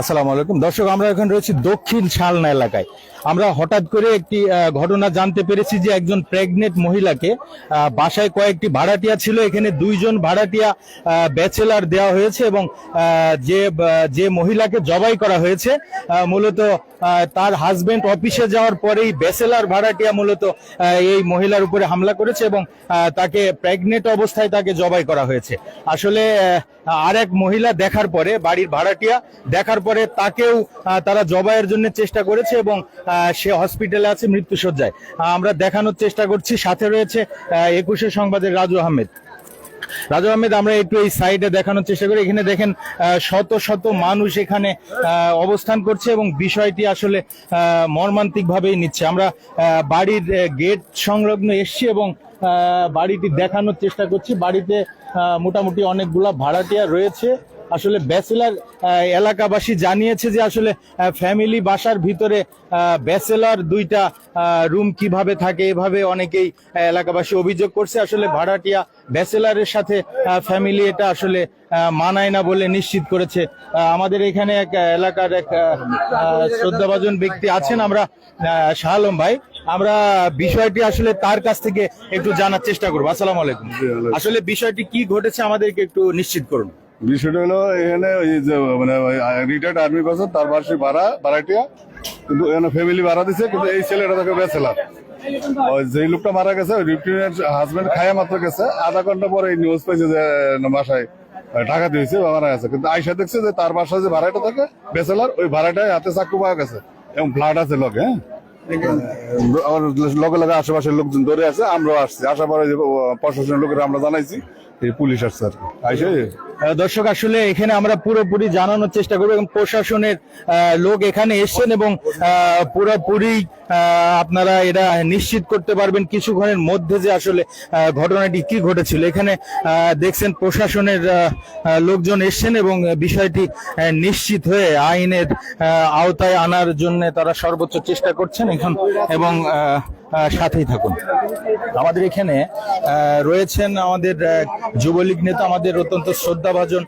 আসসালামু আলাইকুম। দর্শক, আমরা এখন রয়েছি দক্ষিণ শালনা এলাকায়। আমরা হঠাৎ করে একটি ঘটনা জানতে পেরেছি যে একজন প্রেগনেন্ট মহিলাকে বাসায় কয়েকটি ভাড়াটিয়া ছিল। এখানে দুইজন ভাড়াটিয়া ব্যাচেলার দেওয়া হয়েছে এবং যে যে মহিলাকে জবাই করা হয়েছে মূলত তার হাজবেন্ড অফিসে যাওয়ার পরেই ব্যাচেলার ভাড়াটিয়া মূলত এই মহিলার উপরে হামলা করেছে এবং তাকে প্রেগনেন্ট অবস্থায় তাকে জবাই করা হয়েছে। আসলে আর এক মহিলা দেখার পরে, বাড়ির ভাড়াটিয়া দেখার পরে তাকেও তারা জবাইয়ের জন্য চেষ্টা করেছে এবং সে হসপিটালে আছে মৃত্যুসজ্জায় আমরা দেখানোর চেষ্টা করছি। সাথে রয়েছে একুশে সংবাদের রাজু আহমেদ। রাজু আহমেদ, আমরা একটু এই সাইডে দেখানোর চেষ্টা করি। এখানে দেখেন শত শত মানুষ এখানে অবস্থান করছে এবং বিষয়টি আসলে মর্মান্তিক ভাবেই নিচ্ছে। আমরা বাড়ির গেট সংলগ্ন এসছি এবং বাড়িটি দেখানোর চেষ্টা করছি। বাড়িতে মোটামুটি অনেকগুলা ভাড়াটিয়া রয়েছে। আসলে ব্যাচেলার এলাকাবাসী জানিয়েছে যে আসলে ফ্যামিলি বাসার ভিতরে ব্যাচেলার দুইটা রুম কীভাবে থাকে এভাবে অনেকেই এলাকাবাসী অভিযোগ করছে। আসলে ভাড়াটিয়া ব্যাচেলারের সাথে ফ্যামিলি এটা আসলে মানায় না বলে নিশ্চিত করেছে। আমাদের এখানে এক এলাকার এক শ্রদ্ধাভাজন ব্যক্তি আছেন আমরা আহ, শাহ ভাই। আমরা বিষয়টি আসলে তার কাছ থেকে একটু জানার চেষ্টা করব। আসসালাম আলাইকুম। আসলে বিষয়টি কি ঘটেছে আমাদেরকে একটু নিশ্চিত করুন। বিষয়টা হলো এখানে ওই যে মানে রিটায়ার্ড আর্মি পারসন তার বার্ষিক ভাড়া ভাড়াটিয়া, কিন্তু এখানে ফ্যামিলি ভাড়া দিছে, কিন্তু এই ছেলেটা তাকে বেচেলার ওই যে লোকটা মারা গেছে, ওই হাজবেন্ড খায়া মাত্র গেছে। আধা ঘণ্টা পরে এই নিউজ পাইছে যে বাসায় টাকা দিয়েছে বা মারা গেছে। কিন্তু আইসা দেখছে যে তার বাসায় যে ভাড়াটা থাকে, বেচেলার, ওই ভাড়াটায় হাতে চাকু পাওয়া গেছে। এবং ব্লাড আছে লগে হ্যাঁ? লগে লগে আশেপাশের লোকজন ধরে আছে, আমরাও আসছি। আসার পরে প্রশাসনের লোকেরা আমরা জানাইছি পুলিশ আসছে আর কি। আইসে? দর্শক, আসলে এখানে আমরা পুরোপুরি জানানোর চেষ্টা করব এবং প্রশাসনের লোক এখানে এসছেন এবং পুরোপুরি আপনারা এটা নিশ্চিত করতে পারবেন কিছুক্ষণের মধ্যে যে আসলে ঘটনাটি কি ঘটেছিল। এখানে দেখছেন প্রশাসনের লোকজন এসছেন এবং বিষয়টি নিশ্চিত হয়ে আইনের আওতায় আনার জন্য তারা সর্বোচ্চ চেষ্টা করছেন এখন এবং সাথেই থাকুন। আমাদের এখানে রয়েছেন আমাদের যুবলীগ নেতা, আমাদের অত্যন্ত শ্রদ্ধাভাজন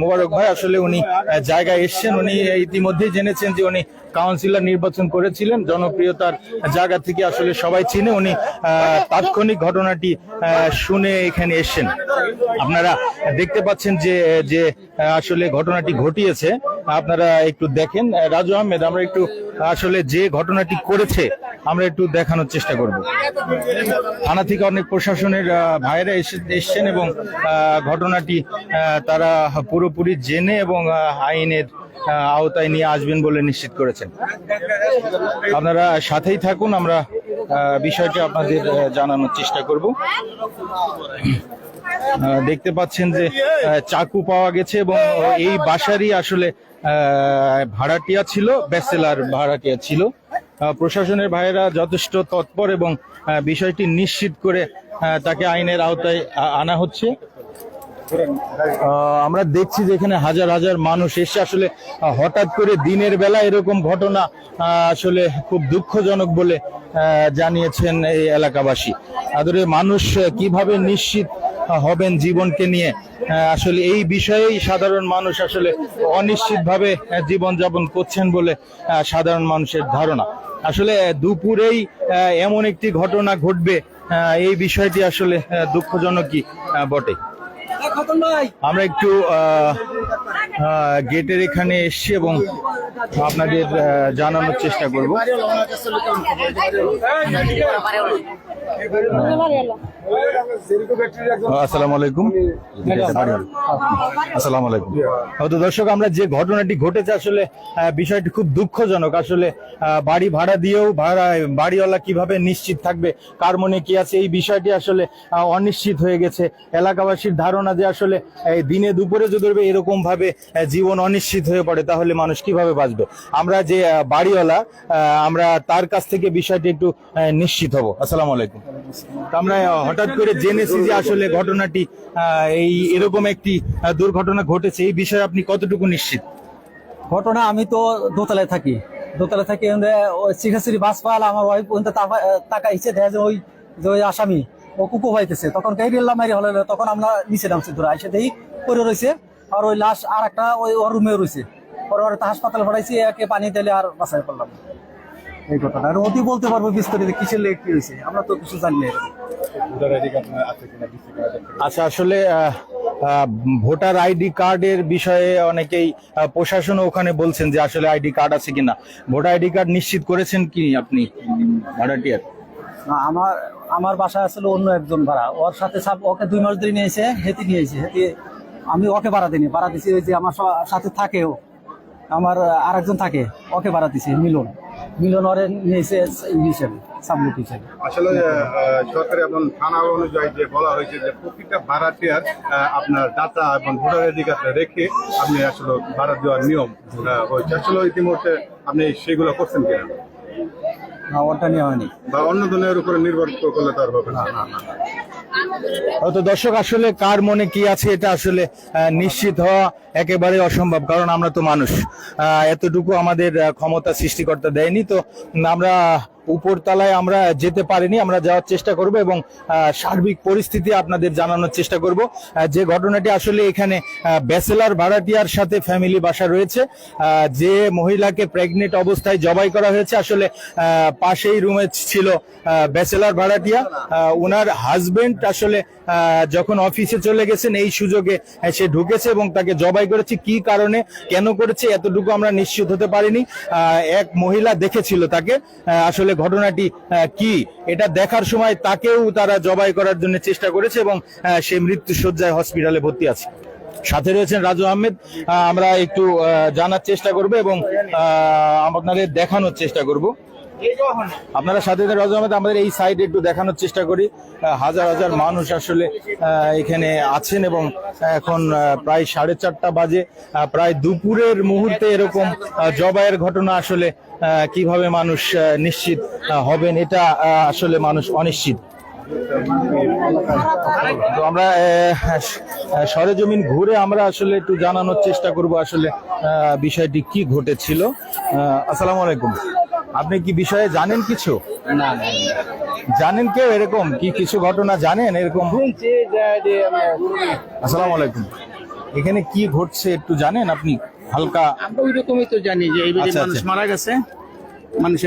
মোবারক ভাই আসলে উনি জায়গায় এসছেন। উনি ইতিমধ্যেই জেনেছেন যে উনি কাউন্সিলর নির্বাচন করেছিলেন। জনপ্রিয়তার জায়গা থেকে আসলে সবাই চিনে উনি তাৎক্ষণিক ঘটনাটি শুনে এখানে এসছেন। আপনারা দেখতে পাচ্ছেন যে যে, আসলে ঘটনাটি ঘটিয়েছে। আপনারা একটু দেখেন। রাজু আহমেদ, আমরা একটু আসলে যে ঘটনাটি করেছে আমরা একটু দেখানোর চেষ্টা করব। থানা থেকে অনেক প্রশাসনের এসে এসছেন এবং ঘটনাটি তারা পুরোপুরি জেনে এবং আইনের আওতায় নিয়ে আসবেন বলে নিশ্চিত করেছেন। আপনারা সাথেই থাকুন, আমরা বিষয়টি আপনাদের জানানোর চেষ্টা করব। দেখতে পাচ্ছেন যে চাকু পাওয়া গেছে এবং এই বাসারই আসলে ভাড়াটিয়া ছিল, ব্যাচেলার ভাড়াটিয়া ছিল। প্রশাসনের ভাইয়েরা যথেষ্ট তৎপর এবং বিষয়টি নিশ্চিত করে তাকে আইনের আওতায় আনা হচ্ছে। আমরা দেখছি যে এখানে হাজার হাজার মানুষ এসে আসলে হঠাৎ করে দিনের বেলা এরকম ঘটনা আসলে খুব দুঃখজনক বলে জানিয়েছেন এই এলাকাবাসী। আদরে মানুষ কীভাবে নিশ্চিত হবেন জীবনকে নিয়ে আসলে এই বিষয়েই সাধারণ মানুষ আসলে অনিশ্চিত ভাবে জীবন যাপন করছেন বলে সাধারণ মানুষের ধারণা। আসলে দুপুরেই এমন একটি ঘটনা ঘটবে এই বিষয়টি আসলে দুঃখজনক দুঃখজনকই বটে। আমরা একটু আহ, আহ, গেটের এখানে এসছি এবং আপনাদের জানানোর চেষ্টা করব। দর্শক, আমরা যে ঘটনাটি ঘটেছে আসলে বিষয়টি খুব দুঃখজনক। আসলে বাড়ি ভাড়া দিয়েও বাড়িওয়ালা কীভাবে নিশ্চিত থাকবে, কার মনে কি আছে, এই বিষয়টি আসলে অনিশ্চিত হয়ে গেছে। এলাকাবাসীর ধারণা যে আসলে দিনে দুপুরে যদি এরকম ভাবে জীবন অনিশ্চিত হয়ে পড়ে, তাহলে মানুষ কীভাবে বাঁচবে? আমরা যে বাড়িওয়ালা আমরা তার কাছ থেকে বিষয়টি একটু নিশ্চিত হব। আসসালামু আলাইকুম। আমরা হঠাৎ করে জেনেছি যে আসলে ঘটনাটি এই এরকম একটি দুর্ঘটনা ঘটেছে। এই বিষয়ে আপনি কতটুকু নিশ্চিত? ঘটনা আমি তো দোতলায় থাকি। দোতলায় থাকি শিখাশ্রী বাস পাল আমার ওয়াইফ টাকা ইচ্ছে দেখা যায় ওই, যে ওই আসামি, ও কুকু পাইতেছে। তখন কে রিল্লা মারি হলে তখন আমরা নিচে নামছি ধরে, আইসে দেখি পরে রয়েছে। আর ওই লাশ আর একটা ওই ওর রুমে রয়েছে। পরে ওর হাসপাতালে পড়াইছি একে পানি দিলে আর বাঁচাই পারলাম। এই কথাটা। আর অতি বলতে পারব বিস্তারিত কিসের লেগে কি হয়েছে আমরা তো কিছু জানি না আচ্ছা আসলে ভোটার আইডি কার্ডের বিষয়ে অনেকেই প্রশাসনও ওখানে বলছেন যে আসলে আইডি কার্ড আছে কিনা। ভোটার আইডি কার্ড নিশ্চিত করেছেন কি আপনি ভাড়াটিয়ার? আমার আমার বাসায় আসলে অন্য একজন ভাড়া। ওর সাথে ওকে দুই মাস ধরে নিয়েছে হেতি নিয়েছে হেতি আমি ওকে ভাড়া দিইনি। ভাড়া দিছি ওই যে আমার সাথে থাকে ও। আমার আরেকজন থাকে ওকে ভাড়া দিছি মিলন। মিলন ওরে নিয়েছে হিসেবে সাবলুট হিসেবে। আসলে সরকারি এবং থানা অনুযায়ী যে বলা হয়েছে যে প্রতিটা ভাড়াটিয়ার আহ, আপনার ডাটা এবং ভোটার অধিকার রেখে আপনি আসলে ভাড়া দেওয়ার নিয়ম হয়েছে। আসলে ইতিমধ্যে আপনি সেগুলো করছেন কিনা? না ওটা নিয়ে হয়নি। বা অন্য ধরনের উপরে নির্ভর করলে তো আর হবে না। তো দর্শক, আসলে কার মনে কি আছে এটা আসলে নিশ্চিত হওয়া একেবারে অসম্ভব, কারণ আমরা তো মানুষ। এতটুকু আমাদের ক্ষমতা সৃষ্টিকর্তা দেয়নি, তো আমরা উপর তলায় আমরা যেতে পারিনি, আমরা যাওয়ার চেষ্টা করব এবং সার্বিক পরিস্থিতি আপনাদের জানানোর চেষ্টা করব। যে ঘটনাটি আসলে এখানে ব্যাচেলার ভাড়াটিয়ার সাথে ফ্যামিলি বাসা রয়েছে যে মহিলাকে প্রেগনেন্ট অবস্থায় জবাই করা হয়েছে, আসলে পাশেই রুমে ছিল ব্যাচেলার ভাড়াটিয়া। ওনার হাজবেন্ড আসলে যখন অফিসে চলে গেছেন, এই সুযোগে সে ঢুকেছে এবং তাকে জবাই করেছে। কি কারণে, কেন করেছে, এতটুকু আমরা নিশ্চিত হতে পারিনি। এক মহিলা দেখেছিল তাকে আসলে ঘটনাটি কি? এটা দেখার সময় তাকেও তারা জবাই করার জন্য চেষ্টা করেছে এবং সে মৃত্যু শয্যায় হসপিটালে ভর্তি আছে। সাথে রয়েছেন রাজু আহমেদ। আমরা একটু জানার চেষ্টা করব এবং আপনাদের দেখানোর চেষ্টা করব। আপনারা সাথে থাকুন, রাজু আমাদের এই সাইডে একটু দেখানোর চেষ্টা করি। হাজার হাজার মানুষ আসলে এখানে আছেন এবং এখন প্রায় সাড়ে চারটা বাজে। প্রায় দুপুরের মুহূর্তে এরকম জবাইয়ের ঘটনা আসলে কীভাবে মানুষ নিশ্চিত হবেন এটা আসলে মানুষ অনিশ্চিত। আমরা সরেজমিন ঘুরে আমরা আসলে একটু জানানোর চেষ্টা করব আসলে বিষয়টি কি ঘটেছিল। আসসালামু আলাইকুম। আপনি কি বিষয়ে জানেন কিছু? না জানেন কেউ এরকম? কি কিছু ঘটনা জানেন এরকম? আসসালামু আলাইকুম। এখানে কি ঘটছে একটু জানেন আপনি? হালকা। আমরা ওই রকমই তো জানি যে এই আচ্ছা, মানুষ আচ্ছা। মারা গেছে। মানুষে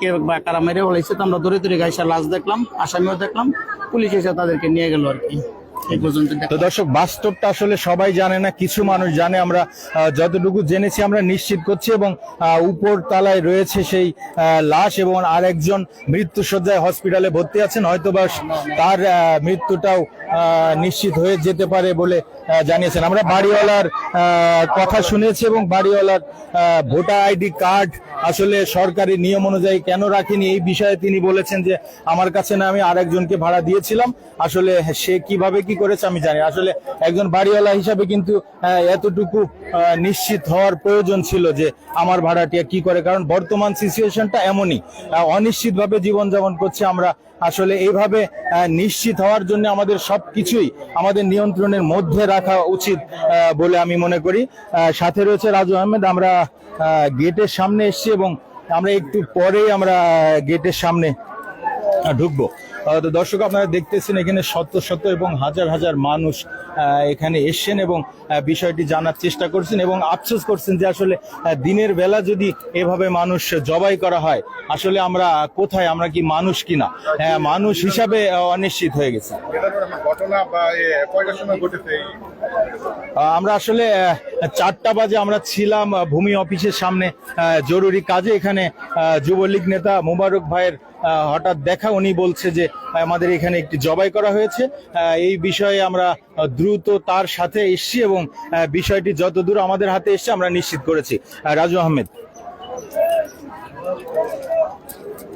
কে বা কারা মেরে বলেছে তো আমরা দূরে দূরে গাইসা লাশ দেখলাম আসামিও দেখলাম পুলিশ এসে তাদেরকে নিয়ে গেল আর কি। এই পর্যন্ত তো দর্শক বাস্তবটা আসলে সবাই জানে না কিছু মানুষ জানে। আমরা যতটুকু জেনেছি আমরা নিশ্চিত করছি এবং আহ, উপর তালায় রয়েছে সেই আহ, লাশ এবং আরেকজন মৃত্যু সজ্জায় হসপিটালে ভর্তি আছেন। হয়তো বা তার আহ, মৃত্যুটাও নিশ্চিত হয়ে যেতে পারে বলে জানিয়েছেন। আমরা বাড়িওয়ালার কথা শুনেছি এবং বাড়িওয়ালার ভোটার আইডি কার্ড আসলে সরকারি নিয়ম অনুযায়ী কেন রাখিনি এই বিষয়ে তিনি বলেছেন যে, আমার কাছে না, আমি আরেকজনকে ভাড়া দিয়েছিলাম। আসলে সে কীভাবে কি করেছে আমি জানি আসলে একজন বাড়িওয়ালা হিসাবে কিন্তু এতটুকু নিশ্চিত হওয়ার প্রয়োজন ছিল যে, আমার ভাড়াটিয়া কি করে? কারণ বর্তমান সিচুয়েশনটা এমনই। অনিশ্চিতভাবে জীবনযাপন করছে আমরা আসলে এইভাবে নিশ্চিত হওয়ার জন্য আমাদের সব কিছুই আমাদের নিয়ন্ত্রণের মধ্যে রাখা উচিত বলে আমি মনে করি। সাথে রয়েছে রাজু আহমেদ, আমরা গেটের সামনে এসছি এবং আমরা একটু পরেই আমরা গেটের সামনে ঢুকবো। তো দর্শক আপনারা দেখতেছেন এখানে শত শত এবং হাজার হাজার মানুষ এখানে এসছেন এবং বিষয়টি জানার চেষ্টা করছেন এবং আফসোস করছেন যে আসলে দিনের বেলা যদি এভাবে মানুষ জবাই করা হয় আসলে আমরা কোথায় আমরা কি মানুষ কিনা? মানুষ হিসাবে অনিশ্চিত হয়ে গেছে। আমরা আসলে চারটা বাজে আমরা ছিলাম ভূমি অফিসের সামনে জরুরি কাজে। এখানে যুবলীগ নেতা মোবারক ভাইয়ের হঠাৎ দেখা উনি বলছে যে আমাদের এখানে একটি জবাই করা হয়েছে। এই বিষয়ে আমরা দ্রুত তার সাথে এসছি এবং বিষয়টি যতদূর আমাদের হাতে এসছে আমরা নিশ্চিত করেছি। রাজু আহমেদ।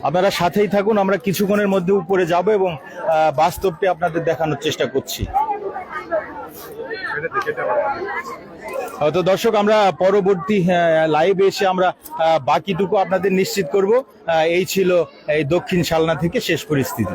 আপনারা সাথেই থাকুন, আমরা কিছুক্ষণের মধ্যে উপরে যাব এবং বাস্তবটি আপনাদের দেখানোর চেষ্টা করছি। তো দর্শক, আমরা পরবর্তী লাইভ এসে আমরা বাকিটুকু আপনাদের নিশ্চিত করব। এই ছিল এই দক্ষিণ শালনা থেকে শেষ পরিস্থিতি।